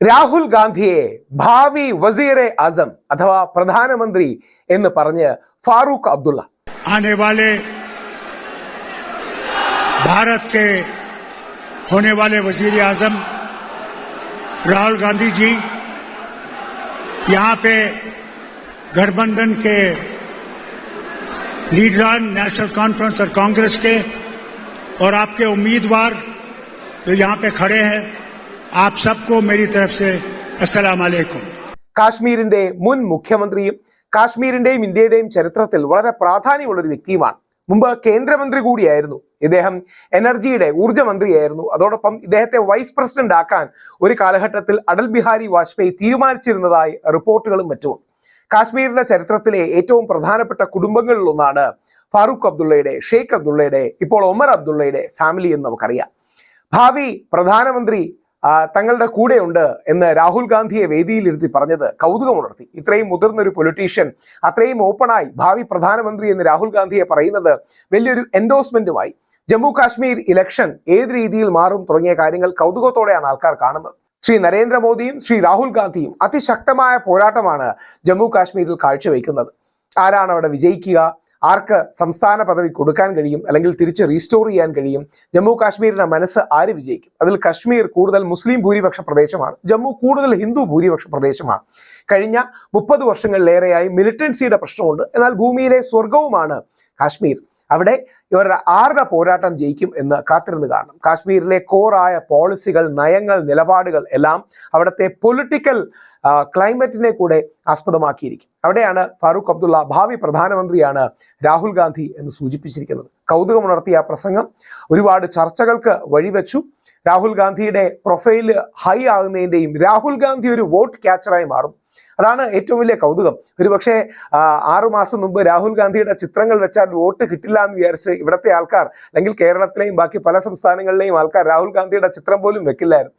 രാഹുൽ ഗാന്ധിയെ ഭാവി വസീറെ അസം അഥവാ പ്രധാനമന്ത്രി എന്ന് പറഞ്ഞ് ഫാറൂഖ് അബ്ദുള്ള आने वाले भारत के होने वाले वजीर आजम राहुल गांधी जी यहां पे गठबंधन के लीडर नेशनल कॉन्फ्रेंस और कांग्रेस के और आपके उम्मीदवार जो यहां पे खड़े हैं आप सबको मेरी तरफ से अस्सलाम वालेकुम കാശ്മീരിന്റെ മുൻ മുഖ്യമന്ത്രിയും കാശ്മീരിന്റെയും ഇന്ത്യയുടെയും ചരിത്രത്തിൽ വളരെ പ്രാധാന്യമുള്ള ഒരു വ്യക്തിയുമാണ് മുമ്പ് കേന്ദ്രമന്ത്രി കൂടിയായിരുന്നു ഇദ്ദേഹം എനർജിയുടെ ഊർജ്ജ മന്ത്രിയായിരുന്നു അതോടൊപ്പം ഇദ്ദേഹത്തെ വൈസ് പ്രസിഡന്റ് ആക്കാൻ ഒരു കാലഘട്ടത്തിൽ അടൽ ബിഹാരി വാജ്പേയി തീരുമാനിച്ചിരുന്നതായി റിപ്പോർട്ടുകളും മറ്റും കാശ്മീരിന്റെ ചരിത്രത്തിലെ ഏറ്റവും പ്രധാനപ്പെട്ട കുടുംബങ്ങളിലൊന്നാണ് ഫാറൂഖ് അബ്ദുള്ളയുടെ ഷെയ്ഖ് അബ്ദുള്ളയുടെ ഇപ്പോൾ ഒമർ അബ്ദുള്ളയുടെ ഫാമിലി എന്ന് നമുക്കറിയാം ഭാവി പ്രധാനമന്ത്രി ആ, തങ്ങളുടെ കൂടെയുണ്ട് എന്ന് രാഹുൽ ഗാന്ധിയെ വേദിയിലിരുത്തി പറഞ്ഞത് കൗതുകമുണർത്തി. ഇത്രയും മുതിർന്ന ഒരു പൊളിറ്റീഷ്യൻ അത്രയും ഓപ്പണായി ഭാവി പ്രധാനമന്ത്രി എന്ന് രാഹുൽ ഗാന്ധിയെ പറയുന്നത് വലിയൊരു എൻഡോസ്മെന്റുമായി ജമ്മു കാശ്മീർ ഇലക്ഷൻ ഏത് രീതിയിൽ മാറും തുടങ്ങിയ കാര്യങ്ങൾ കൗതുകത്തോടെയാണ് ആൾക്കാർ കാണുന്നത്. ശ്രീ നരേന്ദ്രമോദിയും ശ്രീ രാഹുൽ ഗാന്ധിയും അതിശക്തമായ പോരാട്ടമാണ് ജമ്മു കാശ്മീരിൽ കാഴ്ചവെക്കുന്നത്. ആരാണ് അവിടെ വിജയിക്കുക? ആർക്ക് സംസ്ഥാന പദവി കൊടുക്കാൻ കഴിയും അല്ലെങ്കിൽ തിരിച്ച് റീസ്റ്റോർ ചെയ്യാൻ കഴിയും? ജമ്മു കാശ്മീരിന്റെ മനസ്സ് ആര് വിജയിക്കും? അതിൽ കശ്മീർ കൂടുതൽ മുസ്ലിം ഭൂരിപക്ഷ പ്രദേശമാണ്. ജമ്മു കൂടുതൽ ഹിന്ദു ഭൂരിപക്ഷ പ്രദേശമാണ്. കഴിഞ്ഞ മുപ്പത് വർഷങ്ങളിലേറെയായി മിലിറ്റൻസിയുടെ പ്രശ്നമുണ്ട്. എന്നാൽ ഭൂമിയിലെ സ്വർഗവുമാണ് കാശ്മീർ. അവിടെ ഇവരുടെ ആരുടെ പോരാട്ടം ജയിക്കും എന്ന് കാത്തിരുന്ന് കാണണം. കാശ്മീരിലെ കോറായ പോളിസികൾ നയങ്ങൾ നിലപാടുകൾ എല്ലാം അവിടുത്തെ പൊളിറ്റിക്കൽ ക്ലൈമറ്റിനെ കൂടെ ആസ്പദമാക്കിയിരിക്കും. അവിടെയാണ് ഫാറൂഖ് അബ്ദുള്ള ഭാവി പ്രധാനമന്ത്രിയാണ് രാഹുൽ ഗാന്ധി എന്ന് സൂചിപ്പിച്ചിരിക്കുന്നത്. കൗതുകമുണർത്തിയ ആ പ്രസംഗം ഒരുപാട് ചർച്ചകൾക്ക് വഴിവെച്ചു. രാഹുൽ ഗാന്ധിയുടെ പ്രൊഫൈൽ ഹൈ ആകുന്നതിന്റെയും രാഹുൽ ഗാന്ധി ഒരു വോട്ട് ക്യാച്ചറായി മാറും. അതാണ് ഏറ്റവും വലിയ കൗതുകം. ഒരുപക്ഷെ ആറുമാസം ആറു മാസം മുമ്പ് രാഹുൽ ഗാന്ധിയുടെ ചിത്രങ്ങൾ വെച്ചാൽ വോട്ട് കിട്ടില്ല എന്ന് വിചാരിച്ച് ഇവിടുത്തെ ആൾക്കാർ അല്ലെങ്കിൽ കേരളത്തിലെയും ബാക്കി പല സംസ്ഥാനങ്ങളിലെയും ആൾക്കാർ രാഹുൽ ഗാന്ധിയുടെ ചിത്രം പോലും വെക്കില്ലായിരുന്നു.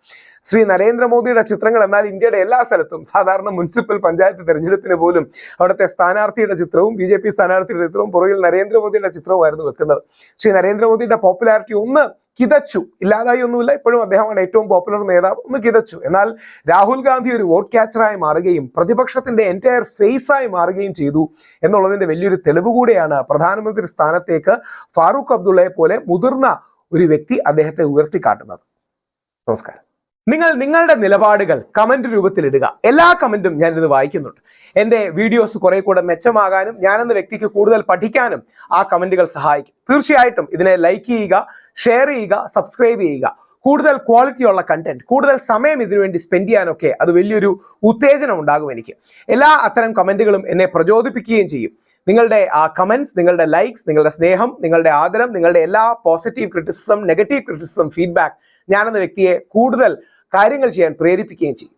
ശ്രീ നരേന്ദ്രമോദിയുടെ ചിത്രങ്ങൾ എന്നാൽ ഇന്ത്യയുടെ എല്ലാ സ്ഥലത്തും സാധാരണ മുനിസിപ്പൽ പഞ്ചായത്ത് തെരഞ്ഞെടുപ്പിന് പോലും അവിടുത്തെ സ്ഥാനാർത്ഥിയുടെ ചിത്രവും ബി ജെ പി സ്ഥാനാർത്ഥിയുടെ ചിത്രവും പുറകിൽ നരേന്ദ്രമോദിയുടെ ചിത്രവുമായിരുന്നു വെക്കുന്നത്. ശ്രീ നരേന്ദ്രമോദിയുടെ പോപ്പുലാരിറ്റി ഒന്ന് കിതച്ചു. ഇല്ലാതായി ഒന്നുമില്ല. ഇപ്പോഴും അദ്ദേഹമാണ് ഏറ്റവും പോപ്പുലർ നേതാവ്. ഒന്ന് കിതച്ചു. എന്നാൽ രാഹുൽ ഗാന്ധി ഒരു വോട്ട് ക്യാച്ചറായി മാറുകയും പ്രതിപക്ഷത്തിന്റെ എന്റയർ ഫേസായി മാറുകയും ചെയ്തു എന്നുള്ളതിന്റെ വലിയൊരു തെളിവ് കൂടെയാണ് പ്രധാനമന്ത്രി സ്ഥാനത്തേക്ക് ഫാറൂഖ് അബ്ദുള്ളയെ പോലെ മുതിർന്ന ഒരു വ്യക്തി അദ്ദേഹത്തെ ഉയർത്തിക്കാട്ടുന്നത്. നമസ്കാരം. നിങ്ങൾ നിങ്ങളുടെ നിലപാടുകൾ കമന്റ് രൂപത്തിൽ ഇടുക. എല്ലാ കമന്റും ഞാനിത് വായിക്കുന്നുണ്ട്. എന്റെ വീഡിയോസ് കുറെ കൂടെ മെച്ചമാകാനും ഞാനെന്ന വ്യക്തിക്ക് കൂടുതൽ പഠിക്കാനും ആ കമന്റുകൾ സഹായിക്കും. തീർച്ചയായിട്ടും ഇതിനെ ലൈക്ക് ചെയ്യുക ഷെയർ ചെയ്യുക സബ്സ്ക്രൈബ് ചെയ്യുക. കൂടുതൽ ക്വാളിറ്റി ഉള്ള കണ്ടന്റ് കൂടുതൽ സമയം ഇതിനുവേണ്ടി സ്പെൻഡ് ചെയ്യാനൊക്കെ അത് വലിയൊരു ഉത്തേജനം ഉണ്ടാകും എനിക്ക്. എല്ലാ അത്തരം കമന്റുകളും എന്നെ പ്രചോദിപ്പിക്കുകയും ചെയ്യും. നിങ്ങളുടെ ആ കമന്റ്സ് നിങ്ങളുടെ ലൈക്സ് നിങ്ങളുടെ സ്നേഹം നിങ്ങളുടെ ആദരം നിങ്ങളുടെ എല്ലാ positive criticism negative criticism feedback ഞാനെന്ന വ്യക്തിയെ കൂടുതൽ കാര്യങ്ങൾ ചെയ്യാൻ പ്രേരിപ്പിക്കുകയും ചെയ്യും.